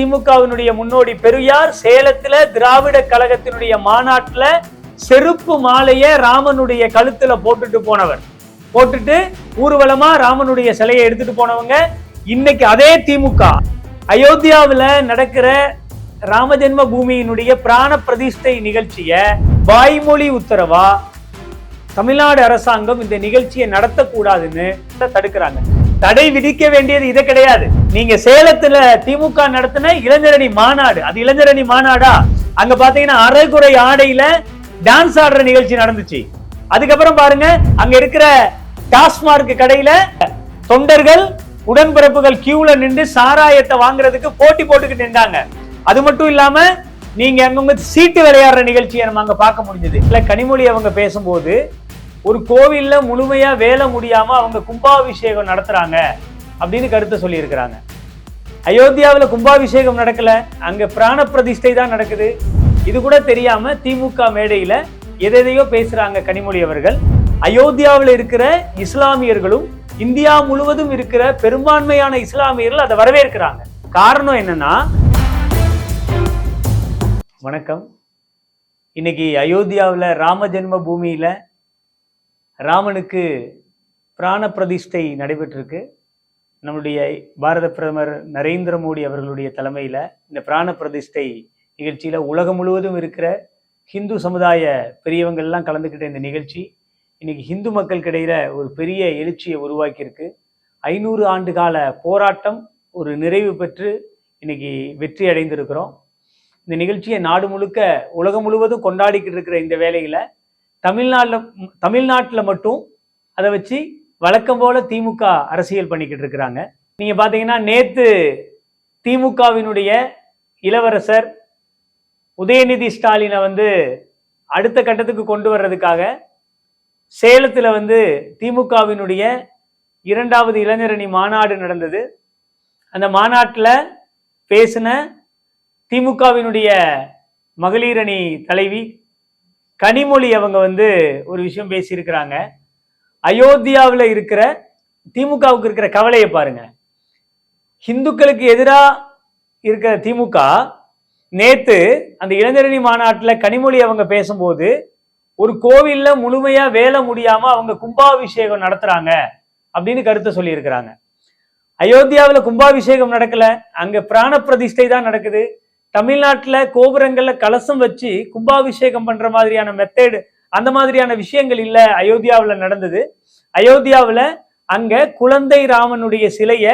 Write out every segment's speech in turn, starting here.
திமுகவினுடைய முன்னோடி பெரியார் சேலத்துல திராவிட கழகத்தினுடைய மாநாட்டுல செருப்பு மாலைய ராமனுடைய கழுத்துல போட்டுட்டு போனவர். போட்டுட்டு ஊர்வலமா ராமனுடைய சிலையை எடுத்துட்டு போனவங்க. இன்னைக்கு அதே திமுக. அயோத்தியாவுல நடக்கிற ராமஜென்ம பூமியினுடைய பிராண பிரதிஷ்டை நிகழ்ச்சிய வாய்மொழி உத்தரவா தமிழ்நாடு அரசாங்கம் இந்த நிகழ்ச்சியை நடத்தக்கூடாதுன்னு தடுக்கிறாங்க. தடை விதிக்க வேண்டியது இது கிடையாது. நீங்க சேலத்துல திமுக நடத்தின இளைஞரணி மாநாடு. அது இளைஞரணி மாநாடா? அங்க பாத்தீங்கன்னா அரைகுறை ஆடையில டான்ஸ் ஆடுற நிகழ்ச்சி நடந்துச்சு. அதுக்கப்புறம் பாருங்க அங்க இருக்கிற டாஸ்மார்க் கடையில தொண்டர்கள் உடன்பிறப்புகள் கியூல நின்று சாராயத்தை வாங்குறதுக்கு போட்டி போட்டுக்கிட்டு நின்றாங்க. அது மட்டும் இல்லாம நீங்க அங்க சீட்டு விளையாடுற நிகழ்ச்சியை நம்ம அங்க பார்க்க முடிஞ்சது. இல்ல கனிமொழி அவங்க பேசும்போது ஒரு கோவில்ல முழுமையா வேலை முடியாம அவங்க கும்பாபிஷேகம் நடத்துறாங்க அப்படின்னு கருத்தை சொல்லியிருக்கிறாங்க. அயோத்தியாவுல கும்பாபிஷேகம் நடக்கல. அங்க பிராண பிரதிஷ்டை தான் நடக்குது. இது கூட தெரியாம திமுக மேடையில எதையோ பேசுறாங்க கனிமொழி அவர்கள். அயோத்தியாவில் இருக்கிற இஸ்லாமியர்களும் இந்தியா முழுவதும் இருக்கிற பெரும்பான்மையான இஸ்லாமியர்கள் அதை வரவேற்கிறாங்க. காரணம் என்னன்னா வணக்கம். இன்னைக்கு அயோத்தியாவில் ராம ஜென்ம பூமியில ராமனுக்கு பிராண பிரதிஷ்டை நடைபெற்றிருக்கு. நம்முடைய பாரத பிரதமர் நரேந்திர மோடி அவர்களுடைய தலைமையில் இந்த பிராண பிரதிஷ்டை நிகழ்ச்சியில் உலகம் முழுவதும் இருக்கிற ஹிந்து சமுதாய பெரியவங்கள்லாம் கலந்துக்கிட்ட இந்த நிகழ்ச்சி இன்னைக்கு ஹிந்து மக்களுக்கிடையில ஒரு பெரிய எழுச்சியை உருவாக்கியிருக்கு. ஐநூறு ஆண்டு கால போராட்டம் ஒரு நிறைவு பெற்று இன்னைக்கு வெற்றி அடைந்திருக்கிறோம். இந்த நிகழ்ச்சியை நாடு முழுக்க உலகம் முழுவதும் கொண்டாடிக்கிட்டு இருக்கிற இந்த வேலையில் தமிழ்நாட்டில் தமிழ்நாட்டில் மட்டும் அதை வச்சு வழக்கம் போல திமுக அரசியல் பண்ணிக்கிட்டு இருக்கிறாங்க. நீங்கள் பார்த்தீங்கன்னா நேற்று திமுகவினுடைய இளவரசர் உதயநிதி ஸ்டாலினை வந்து அடுத்த கட்டத்துக்கு கொண்டு வர்றதுக்காக சேலத்தில் வந்து திமுகவினுடைய இரண்டாவது இளைஞரணி மாநாடு நடந்தது. அந்த மாநாட்டில் பேசின திமுகவினுடைய மகளிரணி தலைவி கனிமொழி அவங்க வந்து ஒரு விஷயம் பேசியிருக்கிறாங்க. அயோத்தியாவில் இருக்கிற திமுகவுக்கு இருக்கிற கவலையை பாருங்க. ஹிந்துக்களுக்கு எதிராக இருக்கிற திமுக நேத்து அந்த இளைஞரணி மாநாட்டில் கனிமொழி அவங்க பேசும்போது ஒரு கோவில்ல முழுமையா வேலை முடியாம அவங்க கும்பாபிஷேகம் நடத்துறாங்க அப்படின்னு கருத்தை சொல்லியிருக்கிறாங்க. அயோத்தியாவில் கும்பாபிஷேகம் நடக்கல. அங்க பிராண பிரதிஷ்டை தான் நடக்குது. தமிழ்நாட்டுல கோபுரங்களில் கலசம் வச்சு கும்பாபிஷேகம் பண்ற மாதிரியான மெத்தேடு அந்த மாதிரியான விஷயங்கள் இல்லை அயோத்தியாவுல நடந்தது. அயோத்தியாவுல அங்க குழந்தை ராமனுடைய சிலைய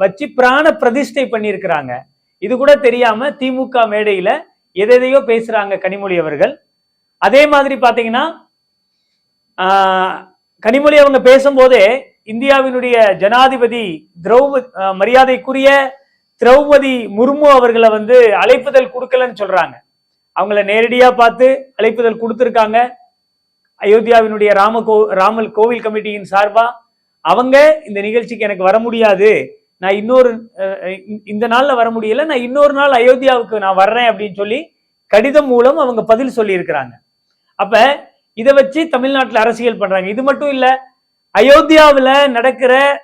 வச்சு பிராண பிரதிஷ்டை பண்ணியிருக்கிறாங்க இது கூட தெரியாம திமுக மேடையில எதையோ பேசுறாங்க கனிமொழி அவர்கள். அதே மாதிரி பாத்தீங்கன்னா ஆஹ், கனிமொழி அவங்க பேசும்போதே இந்தியாவினுடைய ஜனாதிபதி திரௌபதி மரியாதைக்குரிய திரௌபதி முர்மு அவர்களை வந்து அழைப்புதல் கொடுக்கலன்னு சொல்றாங்க. அவங்கள நேரடியா பார்த்து அழைப்புதல் கொடுத்துருக்காங்க. அயோத்தியாவினுடைய ராம கோ ராமல் கோவில் கமிட்டியின் சார்பா? அவங்க இந்த நிகழ்ச்சிக்கு எனக்கு வர முடியாது. நான் இன்னொரு அஹ், இந்த- நாள்ல வர முடியல. நான் இன்னொரு நாள் அயோத்தியாவுக்கு நான் வர்றேன் அப்படின்னு சொல்லி கடிதம் மூலம் அவங்க பதில் சொல்லியிருக்கிறாங்க. அப்ப இதை வச்சு தமிழ்நாட்டுல அரசியல் பண்றாங்க. இது மட்டும் இல்ல அயோத்தியாவுல நடக்கிற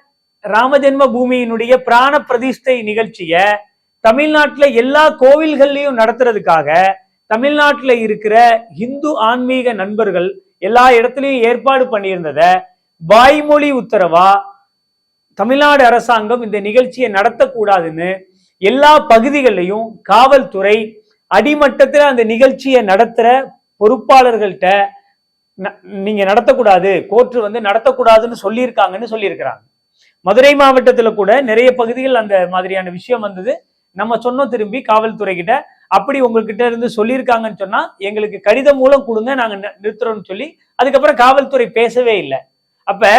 ராமஜென்ம பூமியினுடைய பிராண பிரதிஷ்டை நிகழ்ச்சிய தமிழ்நாட்டுல எல்லா கோவில்கள்லயும் நடத்துறதுக்காக தமிழ்நாட்டுல இருக்கிற இந்து ஆன்மீக நண்பர்கள் எல்லா இடத்துலயும் ஏற்பாடு பண்ணியிருந்தத வாய்மொழி உத்தரவா தமிழ்நாடு அரசாங்கம் இந்த நிகழ்ச்சியை நடத்தக்கூடாதுன்னு எல்லா பகுதிகளிலையும் காவல்துறை அடிமட்டத்துல அந்த நிகழ்ச்சியை நடத்துற பொறுப்பாளர்கள்ட்ட நீங்க நடத்தக்கூடாது கோர்ட்டு வந்து நடத்தக்கூடாதுன்னு சொல்லியிருக்காங்கன்னு சொல்லியிருக்கிறாங்க. மதுரை மாவட்டத்துல கூட நிறைய பகுதிகள் அந்த மாதிரியான விஷயம் வந்தது. நம்ம சொன்னோம் திரும்பி காவல்துறை கிட்ட அப்படி உங்ககிட்ட இருந்து சொல்லியிருக்காங்கன்னு சொன்னா எங்களுக்கு கடிதம் மூலம் கொடுங்க நாங்க நிறுத்துறோம்னு சொல்லி அதுக்கப்புறம் காவல்துறை பேசவே இல்லை. அப்ப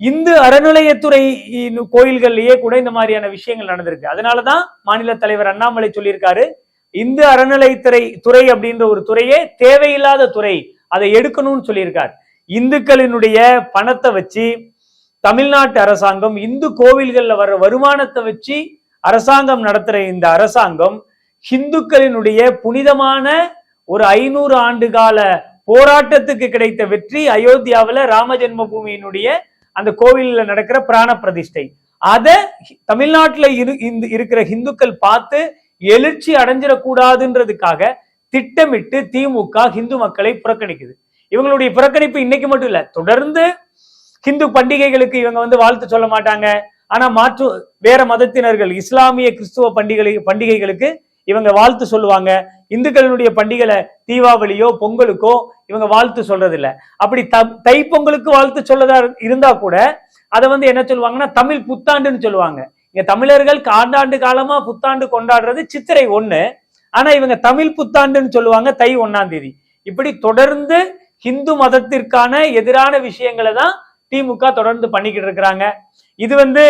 இந்து அறநிலையத்துறை கோயில்கள்லயே கூட இந்த மாதிரியான விஷயங்கள் நடந்திருக்கு. அதனாலதான் மாநில தலைவர் அண்ணாமலை சொல்லியிருக்காரு இந்து அறநிலைத்துறை துறை அப்படின்ற ஒரு துறையே தேவையில்லாத துறை அதை எடுக்கணும்னு சொல்லியிருக்கார். இந்துக்களினுடைய பணத்தை வச்சு தமிழ்நாட்டு அரசாங்கம் இந்து கோவில்கள்ல வர்ற வருமானத்தை வச்சு அரசாங்கம் நடத்துற இந்த அரசாங்கம் ஹிந்துக்களினுடைய புனிதமான ஒரு ஐநூறு ஆண்டு கால போராட்டத்துக்கு கிடைத்த வெற்றி அயோத்தியாவுல ராம பூமியினுடைய அந்த கோவிலில் நடக்கிற பிராண பிரதிஷ்டை. அதை தமிழ்நாட்டுல இரு இந்து இருக்கிற ஹிந்துக்கள் பார்த்து எழுச்சி அடைஞ்சிடக்கூடாதுன்றதுக்காக திட்டமிட்டு திமுக ஹிந்து மக்களை புறக்கணிக்குது. இவங்களுடைய புறக்கணிப்பு இன்னைக்கு மட்டும் இல்ல தொடர்ந்து ஹிந்து பண்டிகைகளுக்கு இவங்க வந்து வாழ்த்து சொல்ல மாட்டாங்க. ஆனா மாற்று வேற மதத்தினர்கள் இஸ்லாமிய கிறிஸ்துவ பண்டிகை பண்டிகைகளுக்கு இவங்க வாழ்த்து சொல்லுவாங்க. இந்துக்களுடைய பண்டிகைகளை தீபாவளியோ பொங்கலுக்கோ இவங்க வாழ்த்து சொல்றது இல்லை அப்படி த தைப்பொங்கலுக்கு வாழ்த்து சொல்லதா இருந்தா கூட அதை வந்து என்ன சொல்லுவாங்கன்னா தமிழ் புத்தாண்டுன்னு சொல்லுவாங்க. இங்க தமிழர்கள் ஆண்டாண்டு காலமா புத்தாண்டு கொண்டாடுறது சித்திரை ஒண்ணு. ஆனா இவங்க தமிழ் புத்தாண்டுன்னு சொல்லுவாங்க தை ஒன்னாம் தேதி. இப்படி தொடர்ந்து ஹிந்து மதத்திற்கான எதிரான விஷயங்களை தான் திமுக தொடர்ந்து பண்ணிக்கிட்டு இருக்கிறாங்க. இது வந்து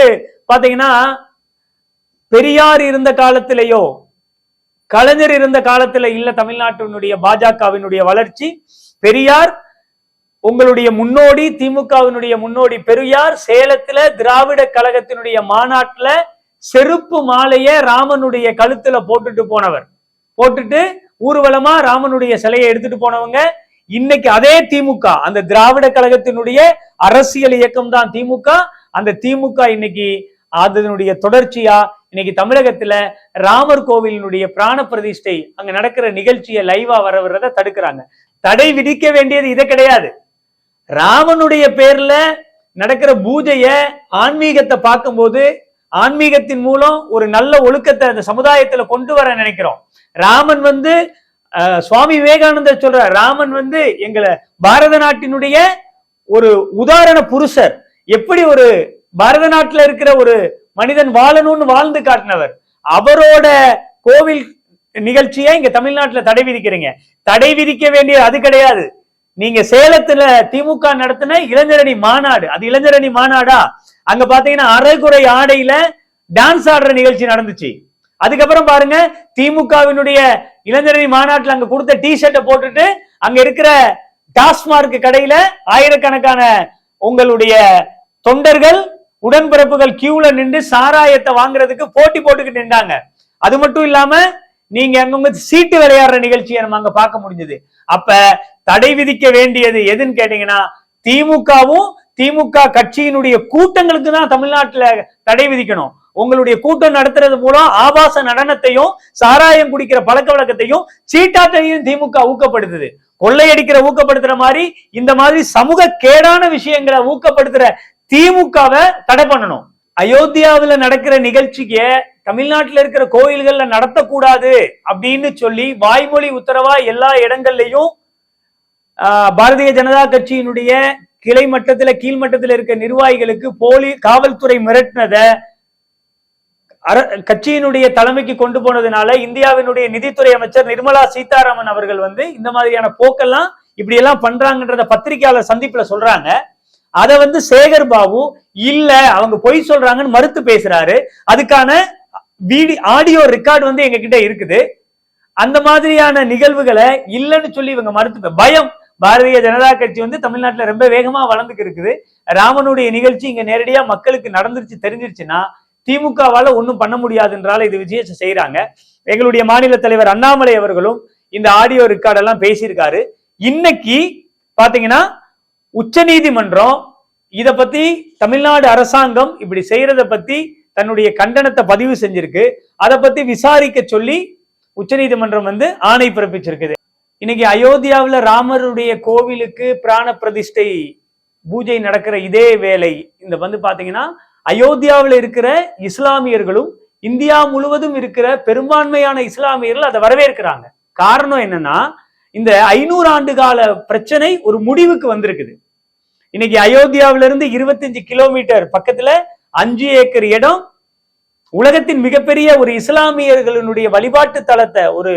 பாத்தீங்கன்னா பெரியார் இருந்த காலத்திலேயோ கலைஞர் இருந்த காலத்துல இல்ல தமிழ்நாட்டினுடைய பாஜகவினுடைய வளர்ச்சி பெரியார் உங்களுடைய முன்னோடி திமுகவினுடைய முன்னோடி பெரியார் சேலத்துல திராவிட கழகத்தினுடைய மாநாட்டுல செருப்பு மாலைய ராமனுடைய கழுத்துல போட்டுட்டு போனவர். போட்டுட்டு ஊர்வலமா ராமனுடைய சிலையை எடுத்துட்டு போனவங்க. இன்னைக்கு அதே திமுக அந்த திராவிட கழகத்தினுடைய அரசியல் இயக்கம் தான் திமுக. அந்த திமுக இன்னைக்கு அதனுடைய தொடர்ச்சியா இன்னைக்கு தமிழகத்துல ராமர் கோவிலினுடைய பிராண பிரதிஷ்டை அங்க நடக்கிற நிகழ்ச்சியை லைவா வர வர்றத தடுக்கிறாங்க. தடை விதிக்க வேண்டியது இது கிடையாது. ராமனுடைய பேர்ல நடக்கிற பூஜைய ஆன்மீகத்தை பார்க்கும்போது ஆன்மீகத்தின் மூலம் ஒரு நல்ல ஒழுக்கத்தை அந்த சமுதாயத்துல கொண்டு வர நினைக்கிறோம். ராமன் வந்து சுவாமி விவேகானந்தர் சொல்ற ராமன் வந்து எங்களை பாரத நாட்டினுடைய ஒரு உதாரண புருஷர். எப்படி ஒரு பாரத நாட்டுல இருக்கிற ஒரு மனிதன் வாழணும்னு வாழ்ந்து காட்டினவர்? அவரோட கோவில் நிகழ்ச்சியை இங்க தமிழ்நாட்டுல தடை விதிக்கிறீங்க. தடை விதிக்க வேண்டியது அது கிடையாது. நீங்க சேலத்துல திமுக நடத்தின இளைஞரணி மாநாடு. அது இளைஞரணி மாநாடா? அங்க பாத்தீங்கன்னா அரைகுறை ஆடையில டான்ஸ் ஆடுற நிகழ்ச்சி நடந்துச்சு. அதுக்கப்புறம் பாருங்க திமுகவினுடைய இளைஞரணி மாநாட்டில் அங்க கொடுத்த டி ஷர்ட்டை போட்டுட்டு அங்க இருக்கிற டாஸ்மார்க் கடையில ஆயிரக்கணக்கான உங்களுடைய தொண்டர்கள் உடன்பிறப்புகள் கியூல நின்று சாராயத்தை வாங்குறதுக்கு போட்டி போட்டுக்கிட்டு நின்றாங்க. அது மட்டும் இல்லாம நீங்க அங்க சீட்டு விளையாடுற நிகழ்ச்சியை நம்ம அங்க பார்க்க முடிஞ்சது. அப்ப தடை விதிக்க வேண்டியது எதுன்னு கேட்டீங்கன்னா திமுகவும் திமுக கட்சியினுடைய கூட்டங்களுக்கு தான் தமிழ்நாட்டுல தடை விதிக்கணும். உங்களுடைய கூட்டம் நடத்துறது மூலம் ஆபாச நடனத்தையும் சாராயம் குடிக்கிற பழக்க வழக்கத்தையும் சீட்டாட்டையும் திமுக ஊக்கப்படுத்துது. கொள்ளையடிக்கிற ஊக்கப்படுத்துற மாதிரி இந்த மாதிரி சமூக கேடான விஷயங்களை ஊக்கப்படுத்துற திமுகவை தடை பண்ணணும். அயோத்தியாவில் நடக்கிற நிகழ்ச்சிக்கு தமிழ்நாட்டில் இருக்கிற கோயில்கள்ல நடத்தக்கூடாது அப்படின்னு சொல்லி வாய்மொழி உத்தரவா எல்லா இடங்கள்லையும் ஆஹ், பாரதிய ஜனதா கட்சியினுடைய கிளை மட்டத்தில் கீழ்மட்டத்தில் இருக்க நிர்வாகிகளுக்கு போலி காவல்துறை மிரட்டினதை கட்சியினுடைய தலைமைக்கு கொண்டு போனதுனால இந்தியாவினுடைய நிதித்துறை அமைச்சர் நிர்மலா சீதாராமன் அவர்கள் வந்து இந்த மாதிரியான போக்கெல்லாம் இப்படி எல்லாம் பண்றாங்கன்றத பத்திரிகையாளர் சந்திப்புல சொல்றாங்க. அத வந்து சேகர் பாபு இல்ல அவங்க பொய் சொல்றாங்கன்னு மறுத்து பேசுறாரு. அதுக்கான வீடி ஆடியோ ரெக்கார்டு வந்து எங்க கிட்ட இருக்குது. அந்த மாதிரியான நிகழ்வுகளை இல்லைன்னு சொல்லி இவங்க மறுத்து பயம். பாரதிய ஜனதா கட்சி வந்து தமிழ்நாட்டுல ரொம்ப வேகமா வளர்ந்துக்கு இருக்குது ராமனுடைய நிகழ்ச்சி இங்க நேரடியா மக்களுக்கு நடந்துருச்சு தெரிஞ்சிருச்சுன்னா திமுகவால ஒன்றும் பண்ண முடியாதுன்றால இது விஜயத்தை செய்யறாங்க எங்களுடைய மாநில தலைவர் அண்ணாமலை அவர்களும் இந்த ஆடியோ ரெக்கார்டெல்லாம் பேசியிருக்காரு. இன்னைக்கு பாத்தீங்கன்னா உச்சநீதிமன்றம் இதை பத்தி தமிழ்நாடு அரசாங்கம் இப்படி செய்யறத பத்தி தன்னுடைய கண்டனத்தை பதிவு செஞ்சிருக்கு. அதை பத்தி விசாரிக்க சொல்லி உச்சநீதிமன்றம் வந்து ஆணை பிறப்பிச்சிருக்குது. இன்னைக்கு அயோத்தியாவில் ராமருடைய கோவிலுக்கு பிராண பிரதிஷ்டை பூஜை நடக்கிற இதே வேலை இந்த வந்து பாத்தீங்கன்னா அயோத்தியாவில் இருக்கிற இஸ்லாமியர்களும் இந்தியா முழுவதும் இருக்கிற பெரும்பான்மையான இஸ்லாமியர்கள் அதை வரவேற்கிறாங்க. காரணம் என்னன்னா இந்த ஐநூறு ஆண்டு கால பிரச்சனை ஒரு முடிவுக்கு வந்திருக்குது. இன்னைக்கு அயோத்தியாவில இருந்து இருபத்தஞ்சு கிலோமீட்டர் பக்கத்துல அஞ்சு ஏக்கர் இடம் உலகத்தின் மிகப்பெரிய ஒரு இஸ்லாமியர்களினுடைய வழிபாட்டு தலத்தை ஒரு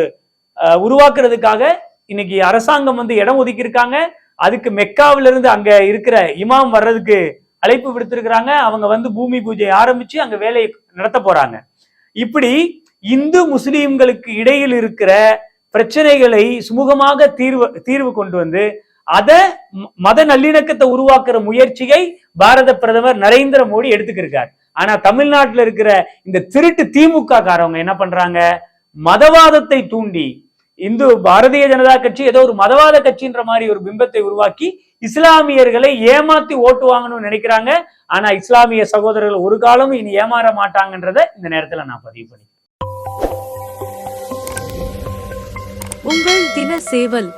அஹ், உருவாக்குறதுக்காக இன்னைக்கு அரசாங்கம் வந்து இடம் ஒதுக்கியிருக்காங்க. அதுக்கு மெக்காவில இருந்து அங்க இருக்கிற இமாம் வர்றதுக்கு அழைப்பு விடுத்திருக்கிறாங்க. அவங்க வந்து பூமி பூஜை ஆரம்பிச்சு அங்க வேலையை நடத்த போறாங்க. இப்படி இந்து முஸ்லீம்களுக்கு இடையில் இருக்கிற பிரச்சனைகளை சுமூகமாக தீர்வு தீர்வு கொண்டு வந்து அத மத நல்லிணக்கத்தை உருவாக்குற முயற்சியை பாரத பிரதமர் நரேந்திர மோடி எடுத்துக்கிருக்கார். ஆனா தமிழ்நாட்டுல இருக்கிற இந்த திருட்டு திமுக காரவங்க என்ன பண்றாங்க? மதவாதத்தை தூண்டி இந்து பாரதிய ஜனதா கட்சி ஏதோ ஒரு மதவாத கட்சின்ற மாதிரி ஒரு பிம்பத்தை உருவாக்கி இஸ்லாமியர்களை ஏமாத்தி ஓட்டு வாங்கணும்னு நினைக்கிறாங்க. ஆனா இஸ்லாமிய சகோதரர்கள் ஒரு காலமும் இனி ஏமாற மாட்டாங்கன்றத இந்த நேரத்துல நான் பதிவு பண்ணி உங்கள் தின சேவல்.